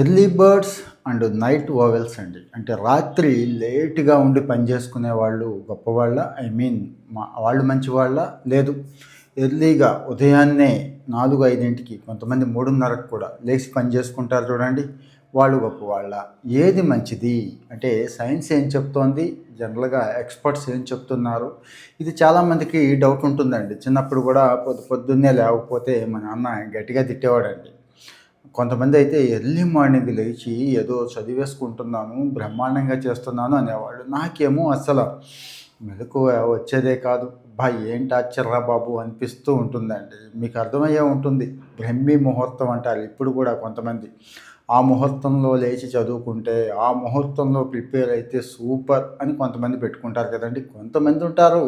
Early birds and night owls అండి. అంటే రాత్రి లేట్గా ఉండి పని చేసుకునే వాళ్ళు గొప్పవాళ్ళ ఐ మీన్ మా వాళ్ళు మంచివాళ్ళ లేదు. ఎర్లీగా ఉదయాన్నే నాలుగు ఐదింటికి కొంతమంది మూడున్నరకు కూడా లేచి పని చేసుకుంటారు చూడండి వాళ్ళు గొప్పవాళ్ళ. ఏది మంచిది? అంటే సైన్స్ ఏం చెప్తోంది? జనరల్గా ఎక్స్పర్ట్స్ ఏం చెప్తున్నారు? ఇది చాలామందికి డౌట్ ఉంటుందండి. చిన్నప్పుడు కూడా పొద్దు పొద్దున్నే లేకపోతే మా నాన్న గట్టిగా తిట్టేవాడండి. కొంతమంది అయితే ఎర్లీ మార్నింగ్ లేచి ఏదో చదివేసుకుంటున్నాను బ్రహ్మాండంగా చేస్తున్నాను అనేవాళ్ళు. నాకేమో అసలు మెలకు వచ్చేదే కాదు. బా ఏంటి ఆశ్చర్యరా బాబు అనిపిస్తూ ఉంటుందండి. మీకు అర్థమయ్యే ఉంటుంది. బ్రహ్మీ ముహూర్తం అంటారు ఇప్పుడు కూడా కొంతమంది. ఆ ముహూర్తంలో లేచి చదువుకుంటే ఆ ముహూర్తంలో ప్రిపేర్ అయితే సూపర్ అని కొంతమంది పెట్టుకుంటారు కదండి. కొంతమంది ఉంటారు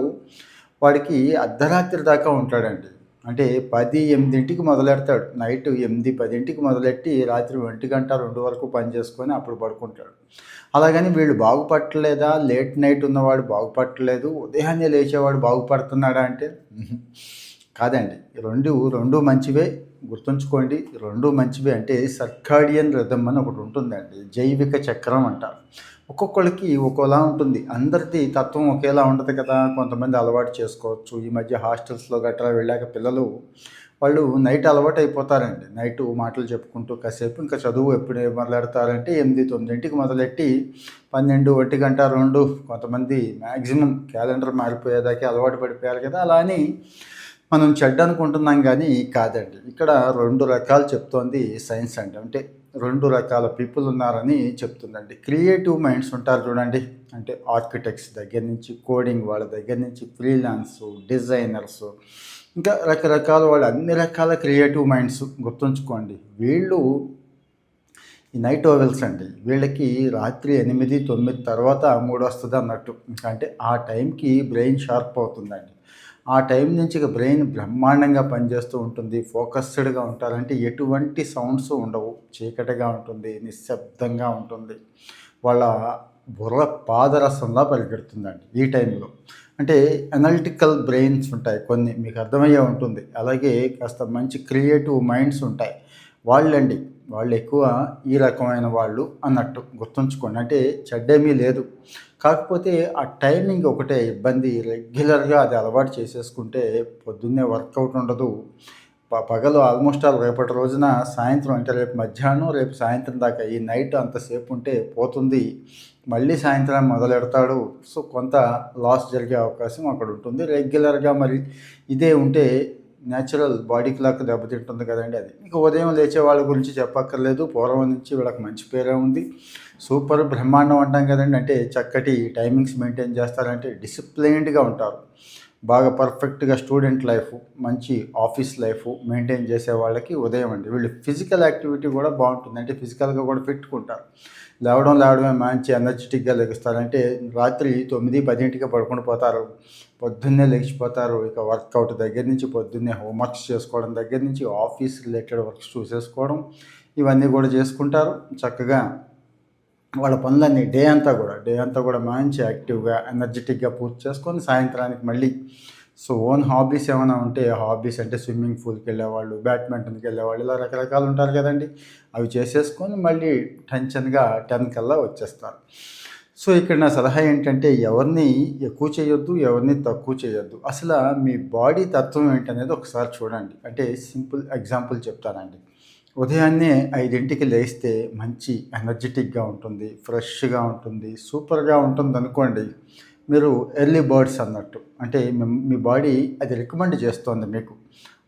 వాడికి అర్ధరాత్రి దాకా ఉంటాడండి. అంటే పది ఎనిమిదింటికి మొదలెడతాడు. నైట్ ఎనిమిది పదింటికి మొదలెట్టి రాత్రి ఒంటి గంట రెండు వరకు పని చేసుకొని అప్పుడు పడుకుంటాడు. అలాగని వీళ్ళు బాగుపట్టలేదా? లేట్ నైట్ ఉన్నవాడు బాగుపట్టలేదు. ఉదయాన్నే లేచేవాడు బాగుపడుతున్నాడా అంటే? కాదండి. రెండు రెండు మంచివే. గుర్తుంచుకోండి రెండు మంచివే అంటే సర్కాడియన్ రిథమ్ అని ఒకటి ఉంటుందండి. జైవిక చక్రం అంటారు. ఒక్కొక్కరికి ఒక్కోలా ఉంటుంది. అందరిది తత్వం ఒకేలా ఉండదు కదా. కొంతమంది అలవాటు చేసుకోవచ్చు. ఈ మధ్య హాస్టల్స్లో గట్రా వెళ్ళాక పిల్లలు వాళ్ళు నైట్ అలవాటు అయిపోతారండి నైట్ మాటలు చెప్పుకుంటూ కాసేపు ఇంకా చదువు ఎప్పుడు మొదలెడతారంటే ఎనిమిది తొమ్మిదింటికి మొదలెట్టి పన్నెండు ఒంటి గంట రెండు కొంతమంది మ్యాక్సిమం క్యాలెండర్ మారిపోయేదాకా అలవాటు పడిపోయారు కదా. అలా అని మనం చెడ్డ అనుకుంటున్నాం కానీ కాదండి. ఇక్కడ రెండు రకాలు చెప్తోంది సైన్స్ అంటే అంటే రెండు రకాల పీపుల్ ఉన్నారని చెప్తుందండి. క్రియేటివ్ మైండ్స్ ఉంటారు చూడండి. అంటే ఆర్కిటెక్ట్స్ దగ్గర నుంచి కోడింగ్ వాళ్ళ దగ్గర నుంచి ఫ్రీలాన్స్ డిజైనర్స్ ఇంకా రకరకాల వాళ్ళు అన్ని రకాల క్రియేటివ్ మైండ్స్ గుర్తుంచుకోండి. వీళ్ళు ఈ నైట్ ఓవెల్స్ అండి. వీళ్ళకి రాత్రి ఎనిమిది తొమ్మిది తర్వాత మూడు వస్తుంది అన్నట్టు అంటే ఆ టైంకి బ్రెయిన్ షార్ప్ అవుతుందండి. ఆ టైం నుంచి ఇక బ్రెయిన్ బ్రహ్మాండంగా పనిచేస్తూ ఉంటుంది ఫోకస్డ్గా ఉంటారంటే ఎటువంటి సౌండ్స్ ఉండవు చీకటిగా ఉంటుంది నిశ్శబ్దంగా ఉంటుంది. వాళ్ళ బుర్ర పాదరసంలా పరిగెడుతుందండి ఈ టైంలో. అంటే అనలిటికల్ బ్రెయిన్స్ ఉంటాయి కొన్ని మీకు అర్థమయ్యే ఉంటుంది. అలాగే కాస్త మంచి క్రియేటివ్ మైండ్స్ ఉంటాయి. వాళ్ళండి వాళ్ళు ఎక్కువ ఈ రకమైన వాళ్ళు అన్నట్టు గుర్తుంచుకోండి. అంటే చెడ్డేమీ లేదు. కాకపోతే ఆ టైమింగ్ ఒకటే ఇబ్బంది. రెగ్యులర్గా అది అలవాటు చేసేసుకుంటే పొద్దున్నే వర్కౌట్ ఉండదు. ప- పగలు ఆల్మోస్ట్ ఆల్ రేపటి రోజున సాయంత్రం అంటే రేపు మధ్యాహ్నం రేపు సాయంత్రం దాకా ఈ నైట్ అంతసేపు ఉంటే పోతుంది. మళ్ళీ సాయంత్రం మొదలెడతాడు. సో కొంత లాస్ జరిగే అవకాశం అక్కడ ఉంటుంది. రెగ్యులర్గా మరి ఇదే ఉంటే న్యాచురల్ బాడీ క్లాక్ దెబ్బతింటుంది కదండి అది. మీకు ఉదయం లేచే వాళ్ళ గురించి చెప్పక్కర్లేదు. పూర్వం నుంచి వీళ్ళకి మంచి పేరే ఉంది. సూపర్ బ్రహ్మాండం అంటాం కదండి. అంటే చక్కటి టైమింగ్స్ మెయింటైన్ చేస్తారంటే డిసిప్లైన్డ్గా ఉంటారు. బాగా పర్ఫెక్ట్గా స్టూడెంట్ లైఫ్ మంచి ఆఫీస్ లైఫ్ మెయింటైన్ చేసే వాళ్ళకి ఉదయం అండి. వీళ్ళు ఫిజికల్ యాక్టివిటీ కూడా బాగుంటుంది. అంటే ఫిజికల్గా కూడా పెట్టుకుంటారు లేవడం లేవడమే మంచి ఎనర్జెటిక్గా లెగుస్తారంటే రాత్రి తొమ్మిది పదింటికి పడుకుని పోతారు. పొద్దున్నే లేచిపోతారు. ఇక వర్కౌట్ దగ్గర నుంచి పొద్దున్నే హోంవర్క్స్ చేసుకోవడం దగ్గర నుంచి ఆఫీస్ రిలేటెడ్ వర్క్స్ చూసేసుకోవడం ఇవన్నీ కూడా చేసుకుంటారు. చక్కగా వాళ్ళ పనులన్నీ డే అంతా కూడా డే అంతా కూడా మంచి యాక్టివ్గా ఎనర్జెటిక్గా పూర్తి చేసుకొని సాయంత్రానికి మళ్ళీ సో ఓన్ హాబీస్ ఏమైనా ఉంటే హాబీస్ అంటే స్విమ్మింగ్ పూల్కి వెళ్ళేవాళ్ళు బ్యాడ్మింటన్కి వెళ్ళేవాళ్ళు ఇలా రకరకాలు ఉంటారు కదండి. అవి చేసేసుకొని మళ్ళీ టెన్షన్గా టెన్ కల్లా వచ్చేస్తారు. సో ఇక్కడ నా సలహా ఏంటంటే ఎవరిని ఎక్కువ చేయొద్దు ఎవరిని తక్కువ చేయొద్దు. అసలు మీ బాడీ తత్వం ఏంటనేది ఒకసారి చూడండి. అంటే సింపుల్ ఎగ్జాంపుల్ చెప్తానండి. ఉదయాన్నే ఐదింటికి లేస్తే మంచి ఎనర్జెటిక్గా ఉంటుంది ఫ్రెష్గా ఉంటుంది సూపర్గా ఉంటుంది అనుకోండి. మీరు ఎర్లీ బర్డ్స్ అన్నట్టు అంటే మీ- బాడీ అది రికమెండ్ చేస్తుంది మీకు.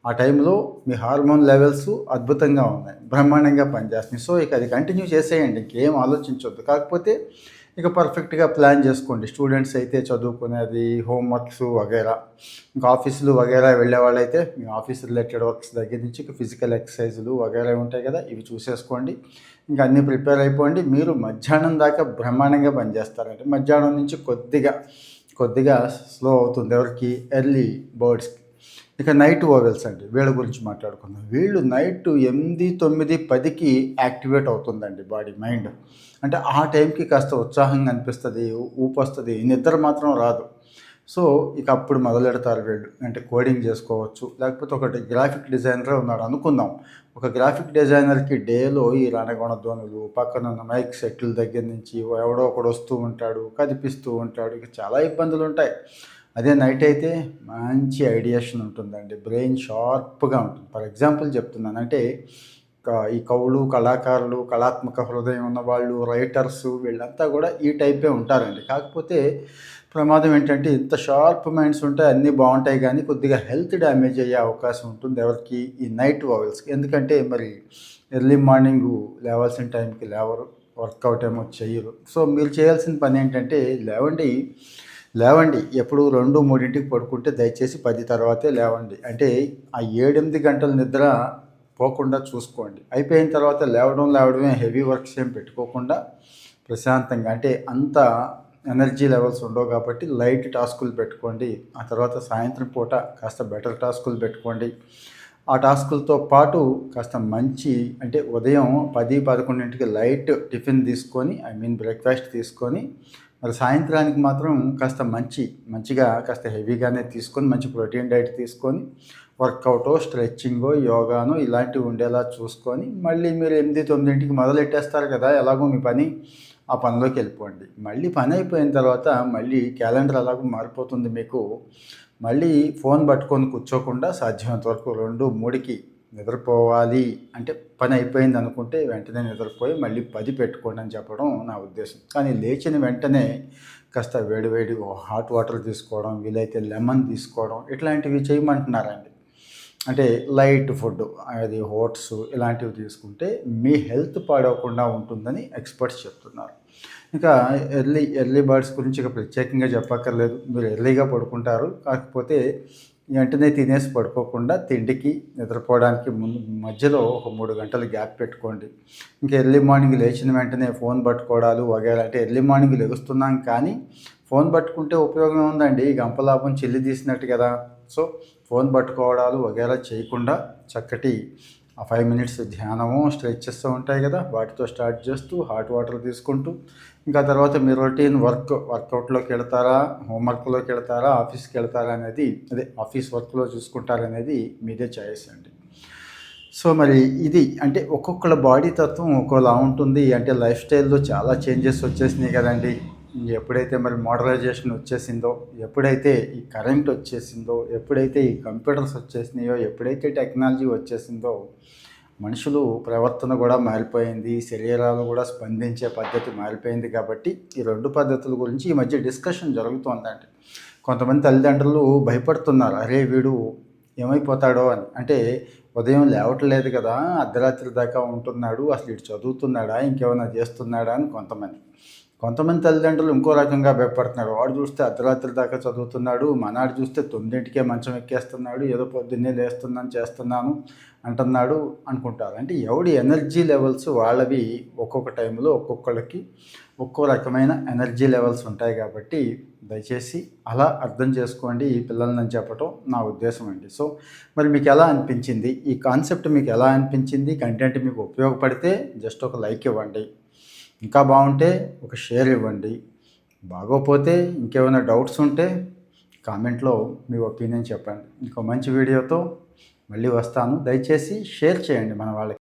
ఆ టైంలో మీ హార్మోన్ లెవెల్స్ అద్భుతంగా ఉన్నాయి బ్రహ్మాండంగా పనిచేస్తున్నాయి. సో ఇక అది కంటిన్యూ చేసేయండి ఇంకేం ఆలోచించవద్దు కాకపోతే ఇక పర్ఫెక్ట్గా ప్లాన్ చేసుకోండి. స్టూడెంట్స్ అయితే చదువుకునేది హోంవర్క్స్ వగైరా ఇంకా ఆఫీసులు వగైరా వెళ్ళే వాళ్ళైతే మీ ఆఫీస్ రిలేటెడ్ వర్క్స్ దగ్గర నుంచి ఇక ఫిజికల్ ఎక్సర్సైజులు వగైరా ఉంటాయి కదా ఇవి చూసేసుకోండి. ఇంకా అన్నీ ప్రిపేర్ అయిపోండి. మీరు మధ్యాహ్నం దాకా బ్రహ్మాండంగా పనిచేస్తారంటే మధ్యాహ్నం నుంచి కొద్దిగా కొద్దిగా స్లో అవుతుంది. ఎవరికి? ఎర్లీ బర్డ్స్కి ఇక నైట్ ఓవెల్స్ అండి వీళ్ళ గురించి మాట్లాడుకుందాం. వీళ్ళు నైట్ ఎనిమిది తొమ్మిది పదికి యాక్టివేట్ అవుతుందండి బాడీ మైండ్ అంటే ఆ టైంకి కాస్త ఉత్సాహంగా అనిపిస్తుంది ఊపు వస్తుంది నిద్ర మాత్రం రాదు. సో ఇక అప్పుడు మొదలెడతారు వీళ్ళు. అంటే కోడింగ్ చేసుకోవచ్చు లేకపోతే ఒకటి గ్రాఫిక్ డిజైనరే ఉన్నాడు అనుకుందాం. ఒక గ్రాఫిక్ డిజైనర్కి డేలో ఈ రణగొణ ధ్వనులు పక్కన ఉన్న మైక్ సెట్ల దగ్గర నుంచి ఎవడో ఒకడు వస్తూ ఉంటాడు కదిపిస్తూ ఉంటాడు. ఇక చాలా ఇబ్బందులు ఉంటాయి. అదే నైట్ అయితే మంచి ఐడియేషన్ ఉంటుందండి. బ్రెయిన్ షార్ప్గా ఉంటుంది. ఫర్ ఎగ్జాంపుల్ చెప్తున్నాను. అంటే ఈ కవులు కళాకారులు కళాత్మక హృదయం ఉన్న వాళ్ళు రైటర్స్ వీళ్ళంతా కూడా ఈ టైపే ఉంటారండి. కాకపోతే ప్రమాదం ఏంటంటే ఇంత షార్ప్ మైండ్స్ ఉంటే అన్నీ బాగుంటాయి కానీ కొద్దిగా హెల్త్ డ్యామేజ్ అయ్యే అవకాశం ఉంటుంది ఎవరికి ఈ నైట్ వావెల్స్కి ఎందుకంటే మరి ఎర్లీ మార్నింగ్ లేవాల్సిన టైంకి లేవరు వర్కౌట్ ఏమో చెయ్యరు సో మీరు చేయాల్సిన పని ఏంటంటే లేవండి లేవండి. ఎప్పుడు రెండు మూడింటికి పడుకుంటే దయచేసి పది తర్వాతే లేవండి. అంటే ఆ ఏడెనిమిది గంటల నిద్ర పోకుండా చూసుకోండి. అయిపోయిన తర్వాత లేవడం లేవడమే హెవీ వర్క్స్ ఏం పెట్టుకోకుండా ప్రశాంతంగా అంటే అంత ఎనర్జీ లెవెల్స్ ఉండవు కాబట్టి లైట్ టాస్కులు పెట్టుకోండి. ఆ తర్వాత సాయంత్రం పూట కాస్త బెటర్ టాస్కులు పెట్టుకోండి. ఆ టాస్కులతో పాటు కాస్త మంచి అంటే ఉదయం పది పదకొండింటికి లైట్ టిఫిన్ తీసుకొని ఐ మీన్ బ్రేక్ఫాస్ట్ తీసుకొని మరి సాయంత్రానికి మాత్రం కాస్త మంచి మంచిగా కాస్త హెవీగానే తీసుకొని మంచి ప్రోటీన్ డైట్ తీసుకొని వర్కౌటో స్ట్రెచ్చింగో యోగానో ఇలాంటివి ఉండేలా చూసుకొని మళ్ళీ మీరు ఎనిమిది తొమ్మిదింటికి మొదలెట్టేస్తారు కదా ఎలాగో మీ పని ఆ పనిలోకి వెళ్ళిపోండి. మళ్ళీ పని అయిపోయిన తర్వాత మళ్ళీ క్యాలెండర్ అలాగో మారిపోతుంది మీకు. మళ్ళీ ఫోన్ పట్టుకొని కూర్చోకుండా సాధ్యమైనంత వరకు రెండు మూడుకి నిద్రపోవాలి అంటే పని అయిపోయింది అనుకుంటే వెంటనే నిద్రపోయి మళ్ళీ పది పెట్టుకోండి అని చెప్పడం నా ఉద్దేశం. కానీ లేచిన వెంటనే కాస్త వేడివేడి హాట్ వాటర్ తీసుకోవడం వీలైతే లెమన్ తీసుకోవడం ఇట్లాంటివి చేయమంటున్నారండి. అంటే లైట్ ఫుడ్ అది ఓట్స్ ఇలాంటివి తీసుకుంటే మీ హెల్త్ పాడవకుండా ఉంటుందని ఎక్స్పర్ట్స్ చెప్తున్నారు. ఇంకా ఎర్లీ ఎర్లీ బర్డ్స్ గురించి ఇక ప్రత్యేకంగా చెప్పక్కర్లేదు. మీరు ఎర్లీగా పడుకుంటారు కాకపోతే వెంటనే తినేసి పడుకోకుండా తిండికి నిద్రపోవడానికి ముందు మధ్యలో ఒక మూడు గంటలు గ్యాప్ పెట్టుకోండి. ఇంకా ఎర్లీ మార్నింగ్ లేచిన వెంటనే ఫోన్ పట్టుకోవడాలు వగేరా అంటే ఎర్లీ మార్నింగ్ లెగుస్తున్నాం కానీ ఫోన్ పట్టుకుంటే ఉపయోగం ఉందండి. గంపలాభం చెల్లి తీసినట్టు కదా. సో ఫోన్ పట్టుకోవడాలు వగేరా చేయకుండా చక్కటి ఆ ఫైవ్ మినిట్స్ ధ్యానము స్ట్రెచెస్ ఉంటాయి కదా వాటితో స్టార్ట్ చేస్తూ హాట్ వాటర్ తీసుకుంటూ ఇంకా తర్వాత మీ రొటీన్ వర్క్ వర్కౌట్లోకి వెళ్తారా హోంవర్క్లోకి వెళ్తారా ఆఫీస్కి వెళ్తారా అనేది అదే ఆఫీస్ వర్క్లో చూసుకుంటారనేది మీదే చాయిస్ అండి. సో మరి ఇది అంటే ఒక్కొక్కళ్ళ బాడీ తత్వం ఒక్కోలా ఉంటుంది అంటే లైఫ్ స్టైల్లో చాలా చేంజెస్ వచ్చేసినాయి కదండి. ఎప్పుడైతే మరి మోడలైజేషన్ వచ్చేసిందో ఎప్పుడైతే ఈ కరెంట్ వచ్చేసిందో ఎప్పుడైతే ఈ కంప్యూటర్స్ వచ్చేసినాయో ఎప్పుడైతే టెక్నాలజీ వచ్చేసిందో మనుషులు ప్రవర్తన కూడా మారిపోయింది శరీరాలు కూడా స్పందించే పద్ధతి మారిపోయింది కాబట్టి ఈ రెండు పద్ధతుల గురించి ఈ మధ్య డిస్కషన్ జరుగుతోందండి. కొంతమంది తల్లిదండ్రులు భయపడుతున్నారు అరే వీడు ఏమైపోతాడో అని. అంటే ఉదయం లేవట్లేదు కదా అర్ధరాత్రి దాకా ఉంటున్నాడు అసలు ఇటు చదువుతున్నాడా ఇంకేమైనా చేస్తున్నాడా అని కొంతమంది. కొంతమంది తల్లిదండ్రులు ఇంకో రకంగా భయపడుతున్నారు. వాడు చూస్తే అర్ధరాత్రి దాకా చదువుతున్నాడు మనాడు చూస్తే తొమ్మిదింటికే మంచం ఎక్కేస్తున్నాడు ఏదో పొద్దున్నే లేస్తున్నాను చేస్తున్నాను అంటున్నాడు అనుకుంటారు. అంటే ఎవడి ఎనర్జీ లెవెల్స్ వాళ్ళవి ఒక్కొక్క టైంలో ఒక్కొక్కళ్ళకి ఒక్కో రకమైన ఎనర్జీ లెవెల్స్ ఉంటాయి కాబట్టి దయచేసి అలా అర్థం చేసుకోండి ఈ పిల్లలని చెప్పటం నా ఉద్దేశం అండి. సో మరి మీకు ఎలా అనిపించింది? ఈ కాన్సెప్ట్ మీకు ఎలా అనిపించింది? కంటెంట్ మీకు ఉపయోగపడితే జస్ట్ ఒక లైక్ ఇవ్వండి. ఇంకా బాగుంటే ఒక షేర్ ఇవ్వండి. బాగోపోతే ఇంకేమైనా డౌట్స్ ఉంటే కామెంట్లో మీ ఒపీనియన్ చెప్పండి. ఇంకో మంచి వీడియోతో మళ్ళీ వస్తాను. దయచేసి షేర్ చేయండి మన వాళ్ళకి.